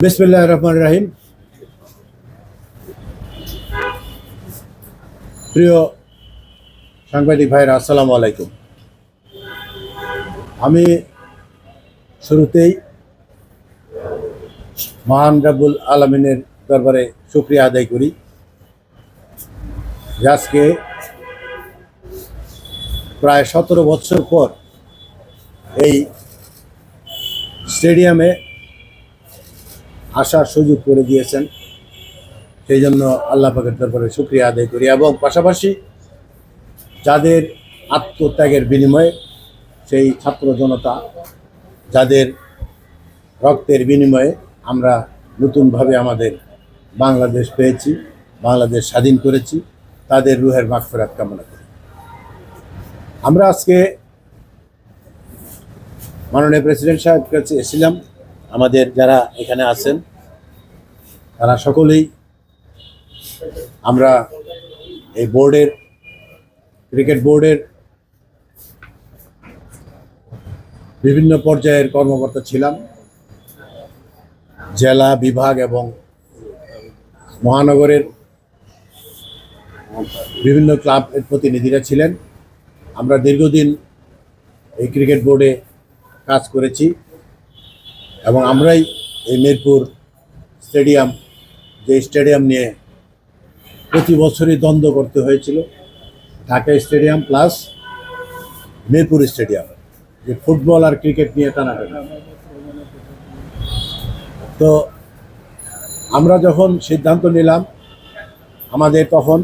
বিসমিল্লাহ রহমান রাহিম। প্রিয় সাংবাদিক ভাইরা আসসালামু আলাইকুম। আমি শুরুতেই মহান রাবুল আলমিনের দরবারে শুক্রিয়া আদায় করি আজকে প্রায় সতেরো বছর পর এই স্টেডিয়ামে আসার সুযোগ করে দিয়েছেন। সেই জন্য আল্লাহ পাকের দরবারে শুক্রিয়া আদায় করি এবং পাশাপাশি যাদের আত্মত্যাগের বিনিময়ে সেই ছাত্র জনতা, যাদের রক্তের বিনিময়ে আমরা নতুনভাবে আমাদের বাংলাদেশ পেয়েছি, বাংলাদেশ স্বাধীন করেছি, তাদের রুহের মাগফেরাত কামনা করি। আমরা আজকে মাননীয় প্রেসিডেন্ট সাহেব কাছে এসেছিলাম। আমাদের যারা এখানে আছেন, তারা সকলেই আমরা এই বোর্ডের, ক্রিকেট বোর্ডের বিভিন্ন পর্যায়ের কর্মকর্তা ছিলাম। জেলা বিভাগ এবং মহানগরের বিভিন্ন ক্লাবের প্রতিনিধিরা ছিলেন। আমরা দীর্ঘদিন এই ক্রিকেট বোর্ডে কাজ করেছি। এবং আমরাই এই মিরপুর স্টেডিয়াম, যে স্টেডিয়াম নিয়ে প্রতি বছরই দ্বন্দ্ব করতে হয়েছিল, Dhaka stadium plus Mirpur stadium, যে ফুটবল আর ক্রিকেট নিয়ে টানাটানি। তো আমরা যখন সিদ্ধান্ত নিলাম, আমাদের তখন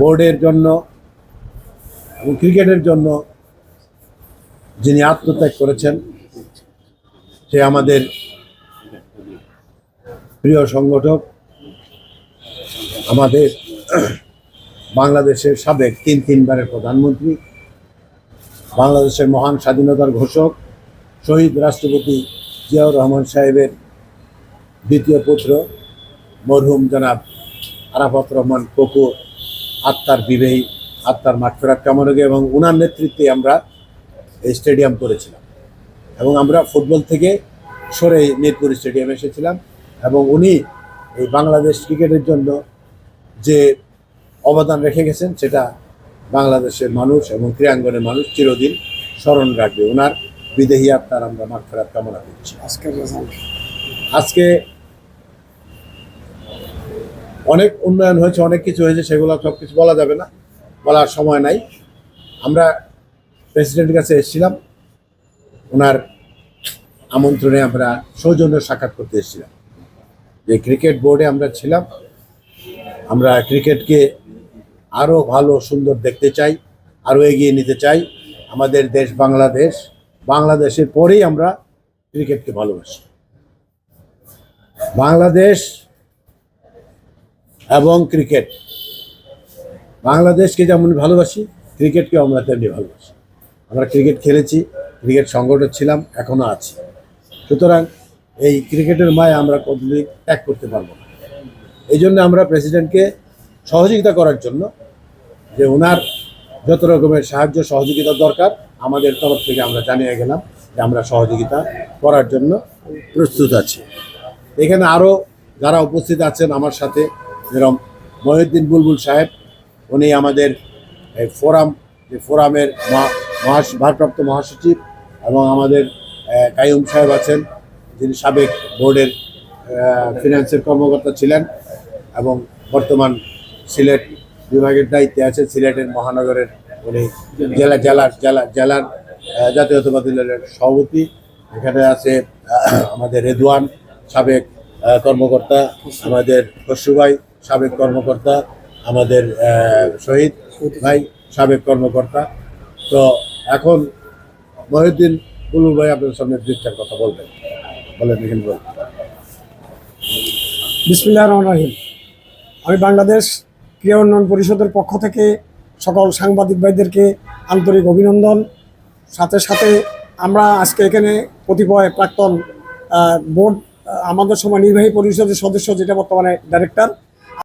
বোর্ডের জন্য এবং ক্রিকেটের জন্য যিনি আত্মত্যাগ করেছেন সে আমাদের প্রিয় সংগঠক, আমাদের বাংলাদেশের সাবেক তিন তিনবারের প্রধানমন্ত্রী, বাংলাদেশের মহান স্বাধীনতার ঘোষক, শহীদ রাষ্ট্রপতি জিয়াউর রহমান সাহেবের দ্বিতীয় পুত্র, মরহুম জনাব আরাফাত রহমান কোকো আত্মার বিবেহী, আত্মার মাঠফেরাত কামনাকে এবং উনার নেতৃত্বে আমরা এই স্টেডিয়াম করেছিলাম। এবং আমরা ফুটবল থেকে সরে মিরপুর স্টেডিয়ামে এসেছিলাম এবং উনি এই বাংলাদেশ ক্রিকেটের জন্য যে অবদান রেখে গেছেন সেটা বাংলাদেশের মানুষ এবং ক্রীড়াঙ্গনের মানুষ চিরদিন স্মরণ রাখবে। ওনার বিদেহী আত্মার আমরা মাঠ ফেরাত কামনা করছি। আজকের আজকে অনেক উন্নয়ন হয়েছে অনেক কিছু হয়েছে সেগুলো সব কিছু বলা যাবে না বলার সময় নাই। আমরা প্রেসিডেন্টের কাছে এসেছিলাম। ওনার আমন্ত্রণে আমরা সৌজন্য সাক্ষাৎ করতে এসেছিলাম। যে ক্রিকেট বোর্ডে আমরা ছিলাম, আমরা ক্রিকেটকে আরও ভালো, সুন্দর দেখতে চাই আরও এগিয়ে নিতে চাই। আমাদের দেশ বাংলাদেশ, বাংলাদেশের পরেই আমরা ক্রিকেটকে ভালোবাসি। বাংলাদেশ এবং ক্রিকেট, বাংলাদেশকে যেমন ভালোবাসি ক্রিকেটকে আমরা তেমনি ভালোবাসি। আমরা ক্রিকেট খেলেছি ক্রিকেট সংগঠক ছিলাম এখনও আছি। সুতরাং এই ক্রিকেটের মায় আমরা কতদিন ত্যাগ করতে পারব না। এই জন্য আমরা প্রেসিডেন্টকে সহযোগিতা করার জন্য যে ওনার যত রকমের সাহায্য, সহযোগিতা দরকার, আমাদের তরফ থেকে আমরা জানিয়ে গেলাম যে আমরা সহযোগিতা করার জন্য প্রস্তুত আছি। এখানে আরও যারা উপস্থিত আছেন আমার সাথে, যেরকম মহিউদ্দিন বুলবুল সাহেব, উনি আমাদের ফোরাম, যে ফোরামের মহা ভারপ্রাপ্ত মহাসচিব এবং আমাদের আহ, কাইয়ুম সাহেব আছেন যিনি সাবেক বোর্ডের ফিনান্সের কর্মকর্তা ছিলেন এবং বর্তমান সিলেট বিভাগের দায়িত্বে আছেন সিলেটের মহানগরের উনি জেলা জেলার জেলা জেলার জাতীয়তাবাদী দলের সভাপতি। এখানে আছে আমাদের রেদওয়ান সাবেক কর্মকর্তা আমাদের খসরু সাবেক কর্মকর্তা আমাদের শহীদ ভাই সাবেক কর্মকর্তা। তো এখন মহিউদ্দিন বুলুল ভাই আপনার সামনে দৃষ্টার কথা বলবেন। বলেন এখানে বলেন বিসমিল্লাহ রহমান রাহিম। আমি বাংলাদেশ ক্রীড়া উন্নয়ন পরিষদের পক্ষ থেকে সকল সাংবাদিক ভাইদেরকে আন্তরিক অভিনন্দন। সাথে সাথে আমরা আজকে এখানে কতিপয় প্রাক্তন বোর্ড আমাদের সময় নির্বাহী পরিষদের সদস্য, যেটা বর্তমানে ডাইরেক্টর